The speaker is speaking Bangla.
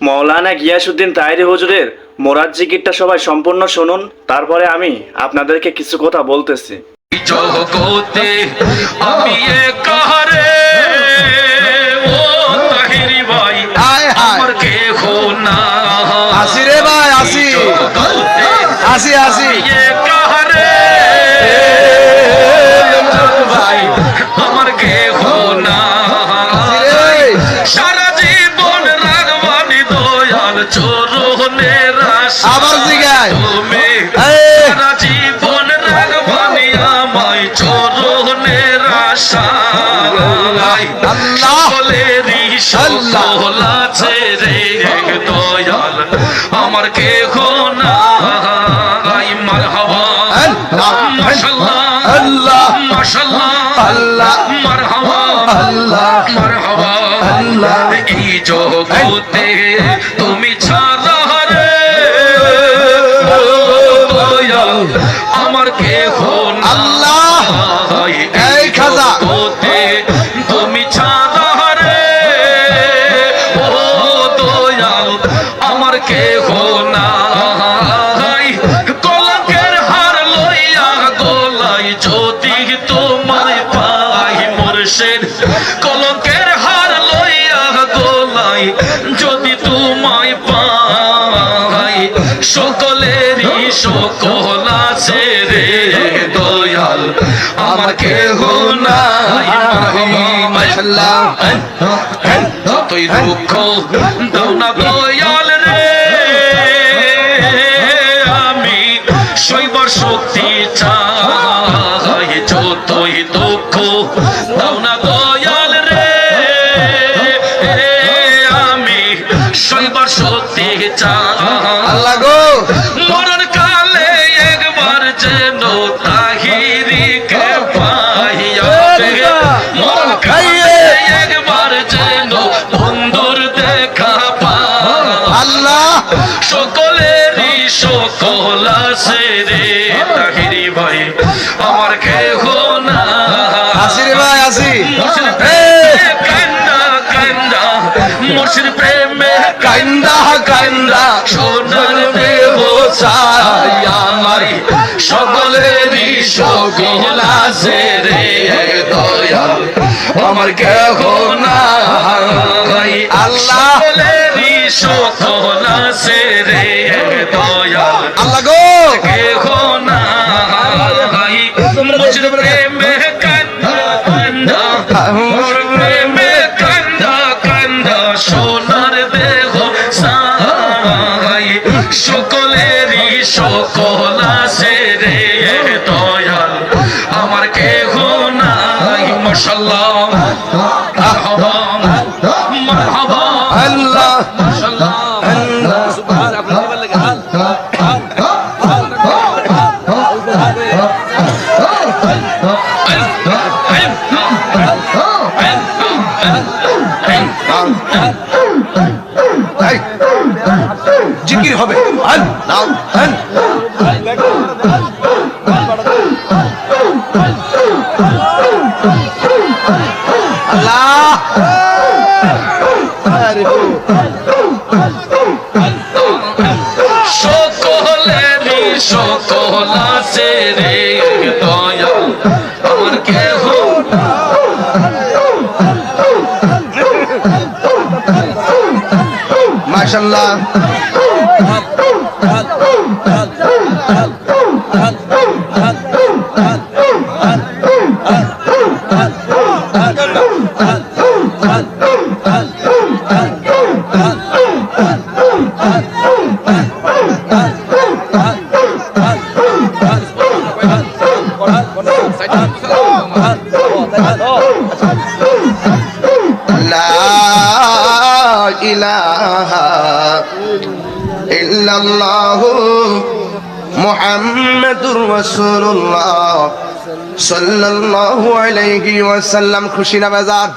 মৌলানা গিয়াসুদ্দিন তাইরি হুজুরের মোরাদ জিকিরটা সবাই সম্পূর্ণ শুনুন তারপরে আমি আপনাদেরকে কিছু কথা বলতেছি। জগতে আমি কাহারে? ও তাহিরি ভাই আমার না আসি রে ভাই আসি। আসি আসি। আল্লাহ। ছেড়ে রে দয়াল আমার কেহ সকল আছে রে দয়াল। যতই দুঃখ দাও না দয়াল রে আমি শৈবর শক্তি চাই যতই দুঃখ দাও না সকলেরই সকল আছে রে তাহিরি ভাই আমার কেহ না আসি রে ভাই আসি কান্দা কান্দা মুর্শিদ প্রেমে কান্দা কান্দা সোনার চাই আমার সকলেরই সকল আছে রে দয়াল আমার কেহ নাই। আল্লাহ। সকল আছে রে। জিকির হবে। আল্লাহ আল্লাহ সকলেরই সকল আছে রে দয়াল। আমার কেহ মাশাআল্লাহ। ইল্লাল্লাহু মুহাম্মাদুর রাসূলুল্লাহ সাল্লাল্লাহু আলাইহি ওয়াসাল্লাম। খুশি না বেজার?